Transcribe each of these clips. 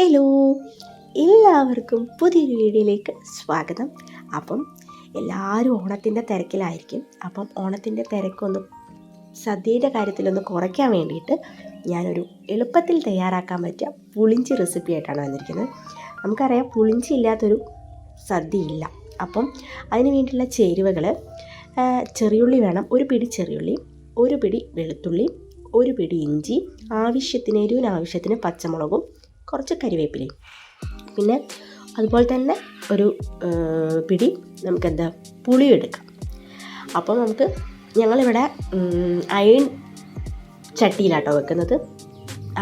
Hello എല്ലാവർക്കും പുതിയൊരു വീഡിയോയിലേക്ക് സ്വാഗതം. അപ്പം എല്ലാവരും ഓണത്തിന്റെ തിരക്കിലായിരിക്കും. അപ്പം ഓണത്തിന്റെ തിരക്കൊന്ന് സദ്യയുടെ കാര്യത്തിലൊന്ന് കുറയ്ക്കാൻ വേണ്ടിയിട്ട് ഞാനൊരു എളുപ്പത്തിൽ തയ്യാറാക്കാൻ പറ്റിയ പുളിഞ്ചി റെസിപ്പി ആയിട്ടാണ് വന്നിരിക്കുന്നത്. നമുക്കറിയാം പുളിഞ്ചി ഇല്ലാത്തൊരു സദ്യ ഇല്ല അപ്പം അതിന് വേണ്ടിയുള്ള ചേരുവകൾ ചെറിയുള്ളി വേണം ഒരു പിടി ചെറിയുള്ളി ഒരു പിടി വെളുത്തുള്ളി ഒരു പിടി ഇഞ്ചി ആവശ്യത്തിന് എരിവിന് ആവശ്യത്തിന് പച്ചമുളകും കുറച്ച് കരിവേപ്പിലയും. പിന്നെ അതുപോലെ തന്നെ ഒരു പിടി നമുക്കെന്താ പുളി എടുക്കാം അപ്പോൾ നമുക്ക് ഞങ്ങളിവിടെ അയൺ ചട്ടിയിലാട്ടോ വെക്കുന്നത്.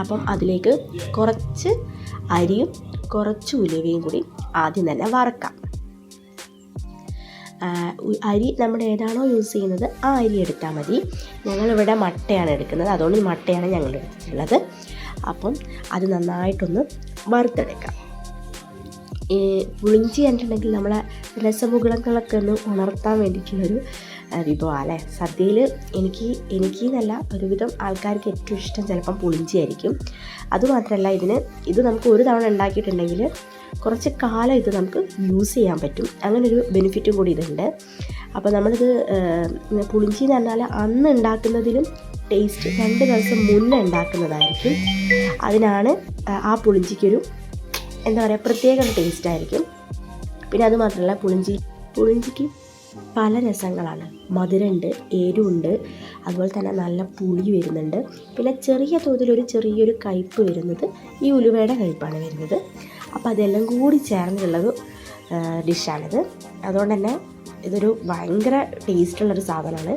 അപ്പം അതിലേക്ക് കുറച്ച് അരിയും കുറച്ച് ഉലുവയും കൂടി ആദ്യം തന്നെ വറക്കാം. അരി നമ്മൾ ഏതാണോ യൂസ് ചെയ്യുന്നത് ആ അരി എടുത്താൽ മതി. ഞങ്ങളിവിടെ മട്ടയാണ് എടുക്കുന്നത്. അതുകൊണ്ട് മട്ടയാണ് ഞങ്ങൾ എടുത്തിട്ടുള്ളത്. അപ്പം അത് നന്നായിട്ടൊന്ന് വറുത്തെടുക്കാം. ഈ പുളിഞ്ചി കണ്ടിട്ടുണ്ടെങ്കിൽ നമ്മളെ രസമുകളങ്ങളൊക്കെ ഒന്ന് ഉണർത്താൻ വേണ്ടിയിട്ടുള്ളൊരു വിഭവമാണ് അല്ലേ? സദ്യയിൽ എനിക്ക് എനിക്ക് എന്നല്ല ഒരുവിധം ആൾക്കാർക്ക് ഏറ്റവും ഇഷ്ടം ചിലപ്പം പുളിഞ്ചി ആയിരിക്കും. അതുമാത്രമല്ല ഇതിന് ഇത് നമുക്ക് ഒരു തവണ ഉണ്ടാക്കിയിട്ടുണ്ടെങ്കിൽ കുറച്ച് കാലം ഇത് നമുക്ക് യൂസ് ചെയ്യാൻ പറ്റും. അങ്ങനൊരു ബെനിഫിറ്റും കൂടി ഇതുണ്ട്. അപ്പോൾ നമ്മളിത് പുളിഞ്ചി എന്ന് പറഞ്ഞാൽ അന്ന് ഉണ്ടാക്കുന്നതിലും ടേസ്റ്റ് രണ്ട് ദിവസം മുന്നേ ഉണ്ടാക്കുന്നതായിരിക്കും. അതിനാണ് ആ- പുളിഞ്ചിക്കൊരു എന്താ പറയുക പ്രത്യേക ടേസ്റ്റ് ആയിരിക്കും. പിന്നെ അത് മാത്രമല്ല പുളിഞ്ചി പുളിഞ്ചിക്ക് പല രസങ്ങളാണ്. മധുരമുണ്ട് എരിവുണ്ട് അതുപോലെ തന്നെ നല്ല പുളി വരുന്നുണ്ട്. പിന്നെ ചെറിയ തോതിലൊരു ചെറിയൊരു കയ്പ്പ് വരുന്നത് ഈ ഉലുവയുടെ കയ്പ്പാണ് വരുന്നത്. അപ്പോൾ അതെല്ലാം കൂടി ചേർന്നിട്ടുള്ളൊരു ഡിഷാണിത്. അതുകൊണ്ട് തന്നെ ഇതൊരു ഭയങ്കര ടേസ്റ്റുള്ളൊരു സാധനമാണ്.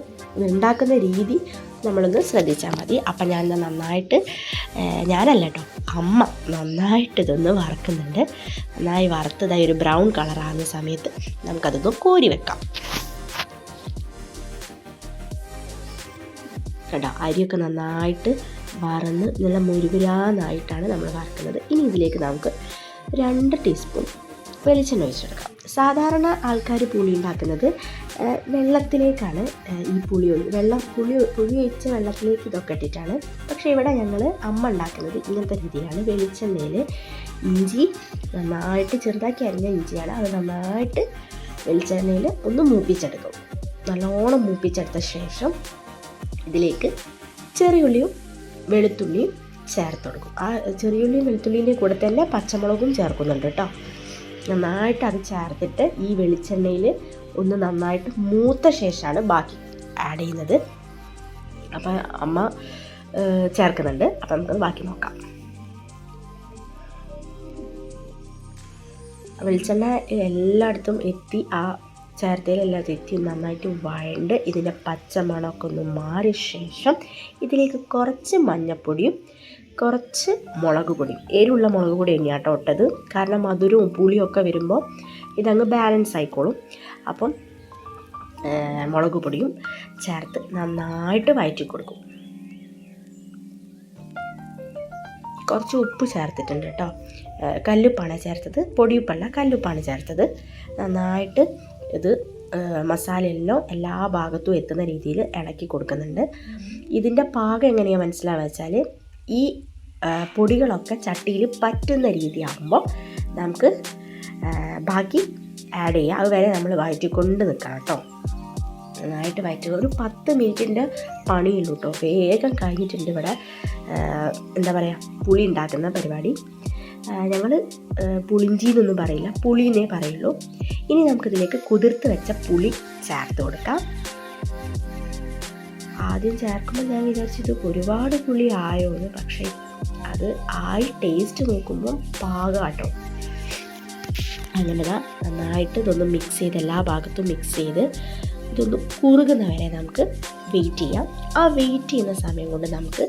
ഉണ്ടാക്കുന്ന രീതി നമ്മളൊന്ന് ശ്രദ്ധിച്ചാൽ മതി. അപ്പം ഞാൻ നന്നായിട്ട് ഞാനല്ല കേട്ടോ അമ്മ നന്നായിട്ട് ഇതൊന്ന് വറക്കുന്നുണ്ട്. നന്നായി വറുത്തതായി ഒരു ബ്രൗൺ കളറാകുന്ന സമയത്ത് നമുക്കതൊന്ന് കോരി വെക്കാം. കേട്ടോ അരിയൊക്കെ നന്നായിട്ട് വറന്ന് നല്ല മുരുകുരാന്നായിട്ടാണ് നമ്മൾ വറക്കുന്നത്. ഇനി ഇതിലേക്ക് നമുക്ക് രണ്ട് ടീസ്പൂൺ വെളിച്ചെണ്ണ ഒഴിച്ചെടുക്കാം. സാധാരണ ആൾക്കാർ പുളി ഉണ്ടാക്കുന്നത് വെള്ളത്തിലേക്കാണ് ഈ പുളി വെള്ളം പുളി പുളി ഒഴിച്ച വെള്ളത്തിലേക്ക് ഇതൊക്കെ ഇട്ടിട്ടാണ്. പക്ഷേ ഇവിടെ ഞങ്ങൾ അമ്മ ഉണ്ടാക്കുന്നത് ഇങ്ങനത്തെ രീതിയിലാണ്. വെളിച്ചെണ്ണയിൽ ഇഞ്ചി നന്നായിട്ട് ചെറുതാക്കി അരിഞ്ഞ ഇഞ്ചിയാണ് അത് നന്നായിട്ട് വെളിച്ചെണ്ണയിൽ ഒന്ന് മൂപ്പിച്ചെടുക്കും. നല്ലോണം മൂപ്പിച്ചെടുത്ത ശേഷം ഇതിലേക്ക് ചെറിയുള്ളിയും വെളുത്തുള്ളിയും ചേർത്ത് കൊടുക്കും. ആ ചെറിയുള്ളിയും വെളുത്തുള്ളിന്റെ കൂടെ തന്നെ പച്ചമുളകും ചേർക്കുന്നുണ്ട് കേട്ടോ. നന്നായിട്ട് അത് ചേർത്തിട്ട് ഈ വെളിച്ചെണ്ണയിൽ ഒന്ന് നന്നായിട്ട് മൂത്ത ശേഷമാണ് ബാക്കി ആഡ് ചെയ്യുന്നത്. അപ്പം അമ്മ ചേർക്കുന്നുണ്ട്. അപ്പം നമുക്കത് ബാക്കി നോക്കാം. വെളിച്ചെണ്ണ എല്ലായിടത്തും എത്തി ആ ചേർത്തയിലെല്ലാം എത്തി നന്നായിട്ട് വഴണ്ട്. ഇതിന്റെ പച്ചമണമൊക്കെ ഒന്ന് മാറിയ ശേഷം ഇതിലേക്ക് കുറച്ച് മഞ്ഞൾപ്പൊടിയും കുറച്ച് മുളക് പൊടി. എരിവുള്ള മുളക് പൊടി തന്നെയാണ് കേട്ടോ ഇട്ടത്. കാരണം മധുരവും പുളിയും ഒക്കെ വരുമ്പോൾ ഇതങ്ങ് ബാലൻസ് ആയിക്കോളും. അപ്പം മുളക് പൊടിയും ചേർത്ത് നന്നായിട്ട് വയറ്റി കൊടുക്കും. കുറച്ച് ഉപ്പ് ചേർത്തിട്ടുണ്ട് കേട്ടോ. കല്ലുപ്പാണ് ചേർത്തത്. പൊടിയുപ്പല്ല കല്ലുപ്പാണ് ചേർത്തത്. നന്നായിട്ട് ഇത് മസാലയെല്ലാം എല്ലാ ഭാഗത്തും എത്തുന്ന രീതിയിൽ ഇളക്കി കൊടുക്കുന്നുണ്ട്. ഇതിന്റെ പാകം എങ്ങനെയാണ് മനസ്സിലാവുക വെച്ചാൽ ഈ പൊടികളൊക്കെ ചട്ടിയിൽ പറ്റുന്ന രീതിയാകുമ്പോൾ നമുക്ക് ബാക്കി ആഡ് ചെയ്യുക അതുവരെ നമ്മൾ വഴറ്റിക്കൊണ്ട് നിൽക്കണം കേട്ടോ. നന്നായിട്ട് വഴറ്റുക ഒരു പത്ത് മിനിറ്റിന്റെ പണിയുള്ളൂ കേട്ടോ. വേഗം കഴിഞ്ഞിട്ടുണ്ട് ഇവിടെ എന്താ പറയുക പുളി ഉണ്ടാക്കുന്ന പരിപാടി. ഞങ്ങൾ പുളിഞ്ചി എന്നൊന്നും പറയില്ല. പുളിന്നേ പറയുള്ളൂ. ഇനി നമുക്കിതിലേക്ക് കുതിർത്ത് വെച്ച പുളി ചേർത്ത് കൊടുക്കാം. ആദ്യം ചേർക്കുമ്പോൾ ഞാൻ വിചാരിച്ചത് ഒരുപാട് പുളി ആയോ എന്ന് പക്ഷേ അത് ആയി ടേസ്റ്റ് നോക്കുമ്പോൾ പാകാട്ടോ. അങ്ങനെ നന്നായിട്ട് ഇതൊന്ന് മിക്സ് ചെയ്ത് എല്ലാ ഭാഗത്തും മിക്സ് ചെയ്ത് ഇതൊന്ന് കുറുകുന്ന വരെ നമുക്ക് വെയിറ്റ് ചെയ്യാം. ആ വെയിറ്റ് ചെയ്യുന്ന സമയം കൊണ്ട് നമുക്ക്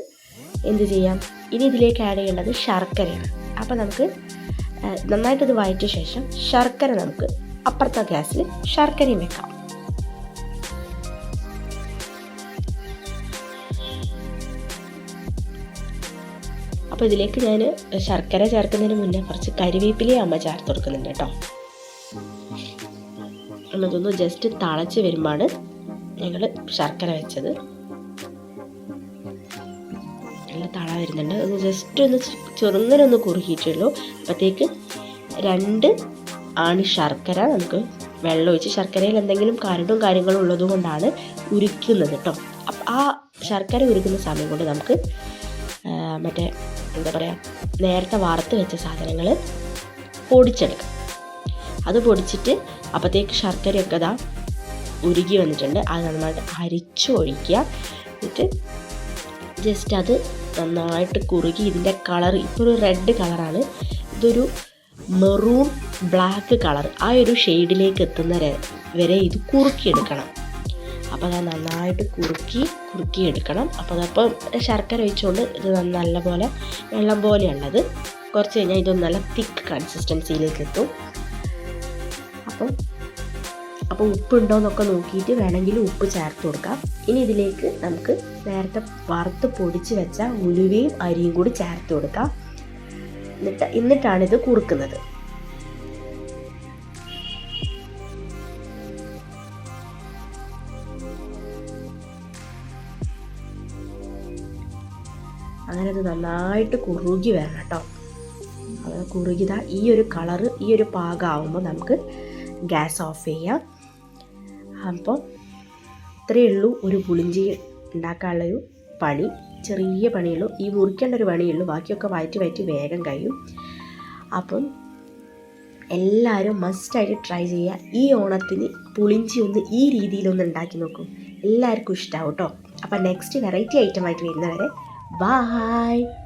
എന്ത് ചെയ്യാം? ഇനി ഇതിലേക്ക് ആഡ് ചെയ്യേണ്ടത് ശർക്കരയാണ്. അപ്പോൾ നമുക്ക് നന്നായിട്ടത് വഴറ്റിയ ശേഷം ശർക്കര നമുക്ക് അപ്പുറത്തെ ഗ്യാസിൽ ശർക്കരയും വെക്കാം. അപ്പോൾ ഇതിലേക്ക് ഞാൻ ശർക്കര ചേർക്കുന്നതിന് മുന്നേ കുറച്ച് കരിവേപ്പിലയും അമ്മ ചേർത്ത് കൊടുക്കുന്നുണ്ട് കേട്ടോ. എന്നതൊന്ന് ജസ്റ്റ് തളച്ച് വരുമ്പോഴാണ് ഞങ്ങൾ ശർക്കര വെച്ചത്. നല്ല തള വരുന്നുണ്ട്. ഒന്ന് ജസ്റ്റ് ഒന്ന് ചെറുങ്ങനൊന്ന് കുറുക്കിയിട്ടുള്ളൂ. അപ്പോഴത്തേക്ക് രണ്ട് ആണ് ശർക്കര നമുക്ക് വെള്ളം ഒഴിച്ച് ശർക്കരയിൽ എന്തെങ്കിലും കരടും കാര്യങ്ങളും ഉള്ളത് കൊണ്ടാണ് ഉരുക്കുന്നത് കേട്ടോ. അപ്പം ആ ശർക്കര ഉരുക്കുന്ന സമയം കൊണ്ട് നമുക്ക് മറ്റേ എന്താ പറയുക നേരത്തെ വാർത്ത് വെച്ച സാധനങ്ങൾ പൊടിച്ചെടുക്കുക അത് പൊടിച്ചിട്ട് അപ്പോഴത്തേക്ക് ശർക്കരയൊക്കെ ഇതാ ഉരുകി വന്നിട്ടുണ്ട്. അത് നന്നായിട്ട് അരിച്ചൊഴിക്കുക. എന്നിട്ട് ജസ്റ്റ് അത് നന്നായിട്ട് കുറുകി ഇതിന്റെ കളർ ഇപ്പോൾ ഒരു റെഡ് കളറാണ് ഇതൊരു മെറൂൺ ബ്ലാക്ക് കളർ ആ ഒരു ഷെയ്ഡിലേക്ക് എത്തുന്ന വരെ ഇത് കുറുക്കിയെടുക്കണം. അപ്പോൾ അത് നന്നായിട്ട് കുറുക്കി കുറുക്കി എടുക്കണം. അപ്പോൾ അതപ്പം ശർക്കര ഒഴിച്ചുകൊണ്ട് ഇത് നല്ല പോലെ വെള്ളം പോലെയുള്ളത് കുറച്ച് കഴിഞ്ഞാൽ ഇതൊന്ന് നല്ല തിക്ക് കൺസിസ്റ്റൻസിയിലേക്ക് എത്തും. അപ്പം അപ്പോൾ ഉപ്പുണ്ടോ എന്നൊക്കെ നോക്കിയിട്ട് വേണമെങ്കിൽ ഉപ്പ് ചേർത്ത് കൊടുക്കാം. ഇനി ഇതിലേക്ക് നമുക്ക് നേരത്തെ വറുത്ത് പൊടിച്ച് വെച്ച ഉലുവയും അരിയും കൂടി ചേർത്ത് കൊടുക്കാം. എന്നിട്ട് എന്നിട്ടാണ് ഇത് കുറുക്കുന്നത്. അത് നന്നായിട്ട് കുറുകി വരണം കേട്ടോ. അത് കുറുകിത ഈ ഒരു കളറ് ഈ ഒരു പാകമാകുമ്പോൾ നമുക്ക് ഗ്യാസ് ഓഫ് ചെയ്യാം. അപ്പോൾ ഇത്രയേ ഉള്ളൂ ഒരു പുളിഞ്ചി ഉണ്ടാക്കാനുള്ളൊരു പണി. ചെറിയ പണിയുള്ളൂ. ഈ മുറിക്കേണ്ട ഒരു പണിയുള്ളൂ. ബാക്കിയൊക്കെ വയറ്റി വയറ്റി വേഗം കഴിയും. അപ്പം എല്ലാവരും മസ്റ്റായിട്ട് ട്രൈ ചെയ്യുക. ഈ ഓണത്തിന് പുളിഞ്ചി ഒന്ന് ഈ രീതിയിലൊന്ന് ഉണ്ടാക്കി നോക്കും. എല്ലാവർക്കും ഇഷ്ടമാവും കേട്ടോ. അപ്പം നെക്സ്റ്റ് വെറൈറ്റി ഐറ്റം ആയിട്ട് വരുന്നവരെ Bye.